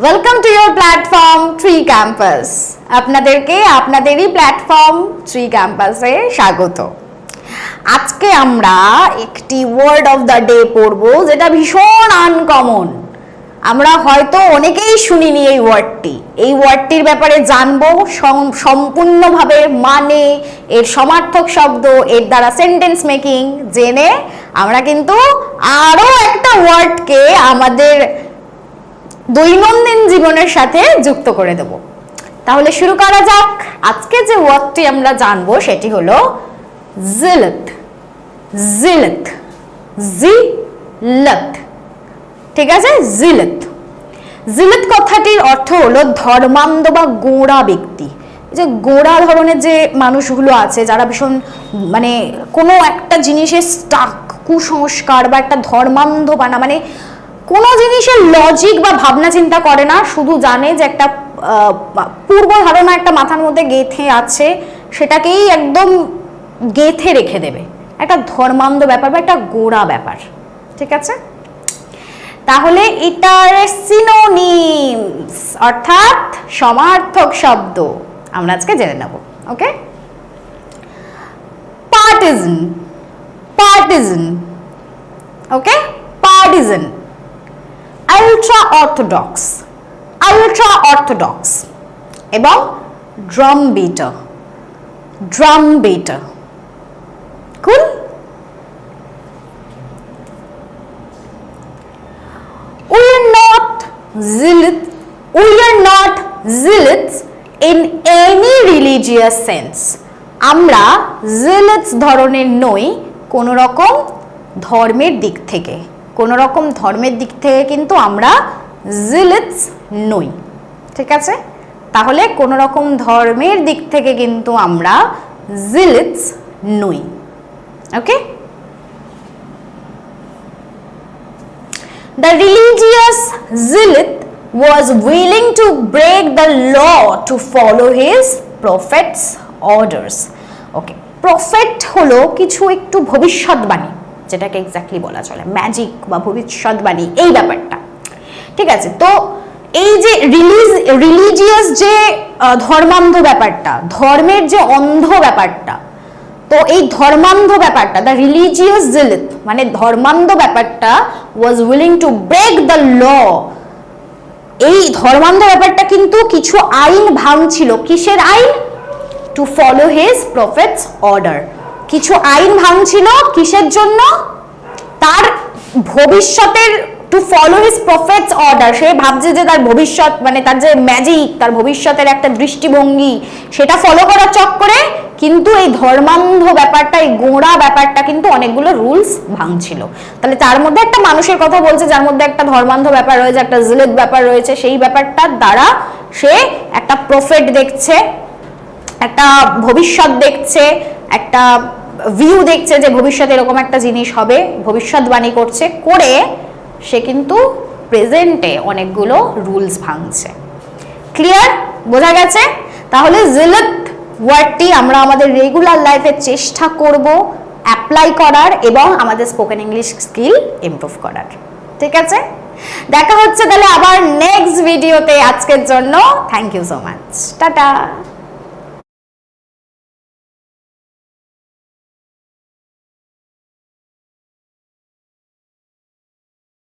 Welcome to your platform tree campus আপনাদেরকে, আপনাদেরই platform tree ক্যাম্পাসে স্বাগত। আজকে আমরা একটি ওয়ার্ড অফ দ্য ডে পড়ব, যেটা ভীষণ আনকমন আমরা হয়তো অনেকেই শুনিনি এই ওয়ার্ডটি এই ওয়ার্ডটির ব্যাপারে জানব, সম- সম্পূর্ণভাবে মানে এর সমার্থক শব্দ, এর দ্বারা সেন্টেন্স মেকিং জেনে আমরা কিন্তু আরও একটা ওয়ার্ডকে আমাদের দৈনন্দিন জীবনের সাথে যুক্ত করে দেব। তাহলে শুরু করা যাক। আজকে যে ওয়ার্ডটি আমরা জানব সেটি হলো জিলত। জিলত। জিলত। ঠিক আছে? জিলত। জিলত কথাটির অর্থ হলো ধর্মান্ধ বা গোঁড়া ব্যক্তি। যে গোড়া ধরনের যে মানুষগুলো আছে, যারা ভীষণ মানে কোনো একটা জিনিসে স্টাক কুসংস্কার বা একটা ধর্মান্ধ বানা মানে কোনো জিনিসের লজিক বা ভাবনা চিন্তা করে না, শুধু জানে যে একটা পূর্ব ধারণা একটা মাথার মধ্যে গেঁথে আছে, সেটাকেই একদম গেঁথে রেখে দেবে। একটা ধর্মান্ধ ব্যাপার বা একটা গোড়া ব্যাপার। ঠিক আছে? তাহলে এটার সিনোনিমস অর্থাৎ সমার্থক শব্দ, আমরা আজকে জেনে নেব okay partisan partisan okay partisan ultra orthodox ultra orthodox এবং drum beater drum beater cool we are not zealot we are not zealots in any religious sense. আমরা zealots ধরনের নই কোনো রকম ধর্মের দিক থেকে। কোনোরকম ধর্মের দিক থেকে কিন্তু আমরা জিলিটস নই, ঠিক আছে? তাহলে কোনো রকম ধর্মের দিক থেকে কিন্তু আমরা জিলিটস নই, okay? The religious zealot was willing to break the law to follow his prophet's orders okay prophet হলো কিছু একটু ভবিষ্যৎবাণী। যেটাকে এক্স্যাক্টলি বলা চলে। ম্যাজিক বা ভবিষ্যৎবাণী এই ব্যাপারটা। ঠিক আছে, তো এই যে রিলিজ রিলিজিয়াস যে ধর্মান্ধ ব্যাপারটা, ধর্মের যে অন্ধ ব্যাপারটা, তো এই ধর্মান্ধ ব্যাপারটা দ্য রিলিজিয়াস জিলিত মানে ধর্মান্ধ ব্যাপারটা was willing to break the law এই ধর্মান্ধ ব্যাপারটা কিন্তু কিছু আইন ভাঙছিল। কিসের আইন? To follow his prophet's order কিছু আইন ভাঙছিল কিসের জন্য? তার ভবিষ্যতের to follow his prophet's order সে ভাবছে যে তার ভবিষ্যৎ মানে তার যে ম্যাজিক তার ভবিষ্যতের একটা দৃষ্টিভঙ্গি, সেটা ফলো করার চক্করে কিন্তু এই ধর্মান্ধ ব্যাপারটা, এই গোঁড়া ব্যাপারটা কিন্তু অনেকগুলো রুলস ভাঙছিল। তাহলে তার মধ্যে একটা মানুষের কথা বলছে, যার মধ্যে একটা ধর্মান্ধ ব্যাপার রয়েছে, একটা জিলেত ব্যাপার রয়েছে, সেই ব্যাপারটার দ্বারা সে একটা প্রফেট দেখছে, একটা ভবিষ্যৎ দেখছে একটা ভিউ দেখছে যে ভবিষ্যতে এরকম একটা জিনিস হবে, ভবিষ্যৎবাণী করছে, করে সে কিন্তু প্রেজেন্টে অনেকগুলো রুলস ভাঙছে। ক্লিয়ার বোঝা গেছে? তাহলে জিলত ওয়ার্ডটি আমরা আমাদের রেগুলার লাইফে চেষ্টা করব অ্যাপ্লাই করার এবং আমাদের স্পোকেন ইংলিশ স্কিল ইমপ্রুভ করার। ঠিক আছে? দেখা হচ্ছে তাহলে আবার নেক্সট ভিডিওতে আজকের জন্য। Thank you so much tata